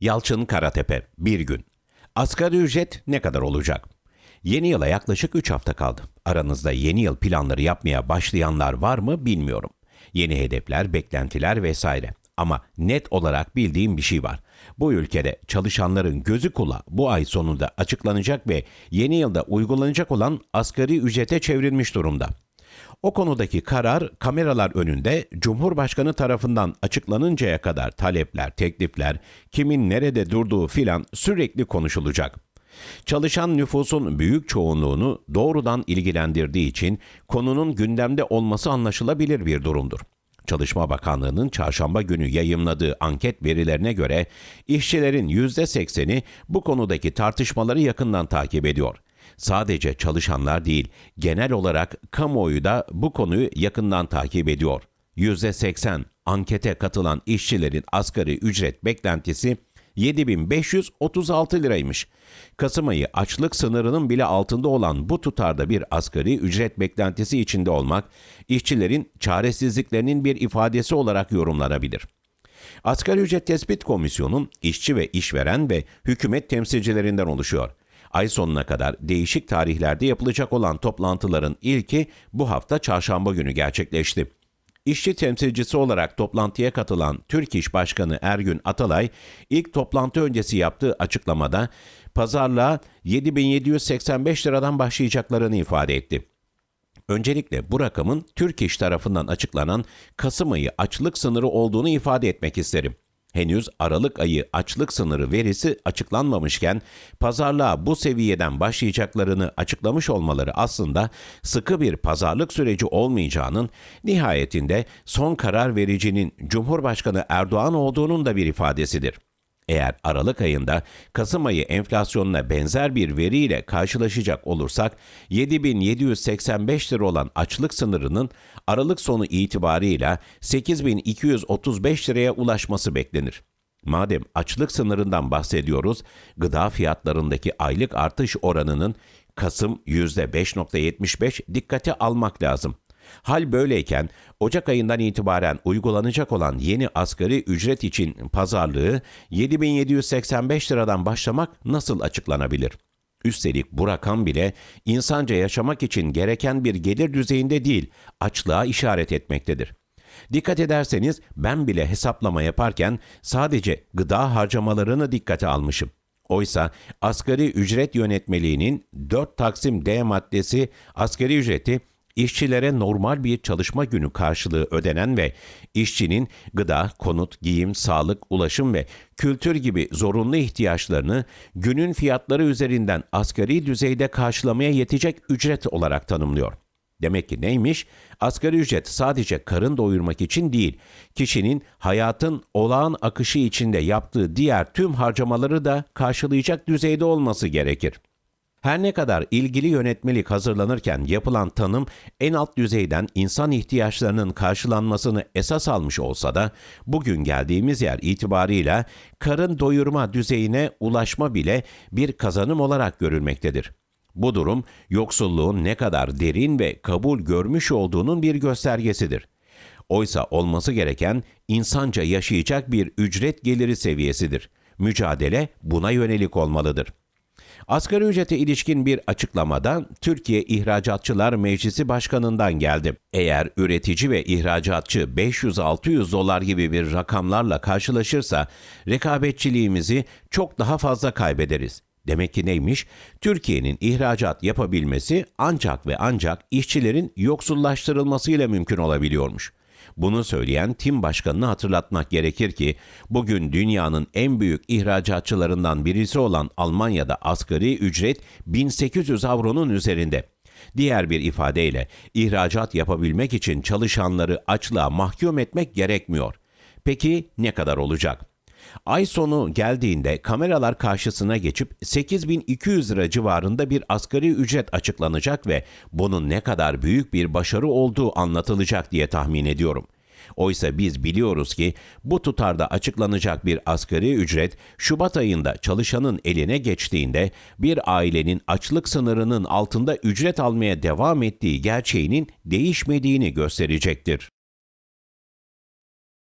Yalçın Karatepe, bir gün. Asgari ücret ne kadar olacak? Yeni yıla yaklaşık 3 hafta kaldı. Aranızda yeni yıl planları yapmaya başlayanlar var mı bilmiyorum. Yeni hedefler, beklentiler vesaire. Ama net olarak bildiğim bir şey var. Bu ülkede çalışanların gözü kulağı bu ay sonunda açıklanacak ve yeni yılda uygulanacak olan asgari ücrete çevrilmiş durumda. O konudaki karar kameralar önünde Cumhurbaşkanı tarafından açıklanıncaya kadar talepler, teklifler, kimin nerede durduğu filan sürekli konuşulacak. Çalışan nüfusun büyük çoğunluğunu doğrudan ilgilendirdiği için konunun gündemde olması anlaşılabilir bir durumdur. Çalışma Bakanlığı'nın çarşamba günü yayımladığı anket verilerine göre işçilerin %80'i bu konudaki tartışmaları yakından takip ediyor. Sadece çalışanlar değil, genel olarak kamuoyu da bu konuyu yakından takip ediyor. %80 ankete katılan işçilerin asgari ücret beklentisi 7536 liraymış. Kasım ayı açlık sınırının bile altında olan bu tutarda bir asgari ücret beklentisi içinde olmak, işçilerin çaresizliklerinin bir ifadesi olarak yorumlanabilir. Asgari ücret tespit komisyonun işçi ve işveren ve hükümet temsilcilerinden oluşuyor. Ay sonuna kadar değişik tarihlerde yapılacak olan toplantıların ilki bu hafta çarşamba günü gerçekleşti. İşçi temsilcisi olarak toplantıya katılan Türk İş Başkanı Ergün Atalay, ilk toplantı öncesi yaptığı açıklamada pazarlığa 7785 liradan başlayacaklarını ifade etti. Öncelikle bu rakamın Türk İş tarafından açıklanan Kasım ayı açlık sınırı olduğunu ifade etmek isterim. Henüz Aralık ayı açlık sınırı verisi açıklanmamışken pazarlığa bu seviyeden başlayacaklarını açıklamış olmaları aslında sıkı bir pazarlık süreci olmayacağının nihayetinde son karar vericinin Cumhurbaşkanı Erdoğan olduğunun da bir ifadesidir. Eğer Aralık ayında Kasım ayı enflasyonuna benzer bir veriyle karşılaşacak olursak 7785 lira olan açlık sınırının Aralık sonu itibarıyla 8235 liraya ulaşması beklenir. Madem açlık sınırından bahsediyoruz, gıda fiyatlarındaki aylık artış oranının Kasım %5.75 dikkate almak lazım. Hal böyleyken Ocak ayından itibaren uygulanacak olan yeni asgari ücret için pazarlığı 7785 liradan başlamak nasıl açıklanabilir? Üstelik bu rakam bile insanca yaşamak için gereken bir gelir düzeyinde değil, açlığa işaret etmektedir. Dikkat ederseniz ben bile hesaplama yaparken sadece gıda harcamalarını dikkate almışım. Oysa asgari ücret yönetmeliğinin 4 Taksim D maddesi asgari ücreti işçilere normal bir çalışma günü karşılığı ödenen ve işçinin gıda, konut, giyim, sağlık, ulaşım ve kültür gibi zorunlu ihtiyaçlarını günün fiyatları üzerinden asgari düzeyde karşılamaya yetecek ücret olarak tanımlıyor. Demek ki neymiş? Asgari ücret sadece karın doyurmak için değil, kişinin hayatın olağan akışı içinde yaptığı diğer tüm harcamaları da karşılayacak düzeyde olması gerekir. Her ne kadar ilgili yönetmelik hazırlanırken yapılan tanım en alt düzeyden insan ihtiyaçlarının karşılanmasını esas almış olsa da bugün geldiğimiz yer itibarıyla karın doyurma düzeyine ulaşma bile bir kazanım olarak görülmektedir. Bu durum yoksulluğun ne kadar derin ve kabul görmüş olduğunun bir göstergesidir. Oysa olması gereken insanca yaşayacak bir ücret geliri seviyesidir. Mücadele buna yönelik olmalıdır. Asgari ücrete ilişkin bir açıklamada Türkiye İhracatçılar Meclisi Başkanı'ndan geldi. Eğer üretici ve ihracatçı 500-600 dolar gibi bir rakamlarla karşılaşırsa rekabetçiliğimizi çok daha fazla kaybederiz. Demek ki neymiş? Türkiye'nin ihracat yapabilmesi ancak ve ancak işçilerin yoksullaştırılmasıyla mümkün olabiliyormuş. Bunu söyleyen Tim Başkanı'nı hatırlatmak gerekir ki bugün dünyanın en büyük ihracatçılarından birisi olan Almanya'da asgari ücret 1800 avronun üzerinde. Diğer bir ifadeyle ihracat yapabilmek için çalışanları açlığa mahkum etmek gerekmiyor. Peki ne kadar olacak? Ay sonu geldiğinde kameralar karşısına geçip 8200 lira civarında bir asgari ücret açıklanacak ve bunun ne kadar büyük bir başarı olduğu anlatılacak diye tahmin ediyorum. Oysa biz biliyoruz ki bu tutarda açıklanacak bir asgari ücret Şubat ayında çalışanın eline geçtiğinde bir ailenin açlık sınırının altında ücret almaya devam ettiği gerçeğinin değişmediğini gösterecektir.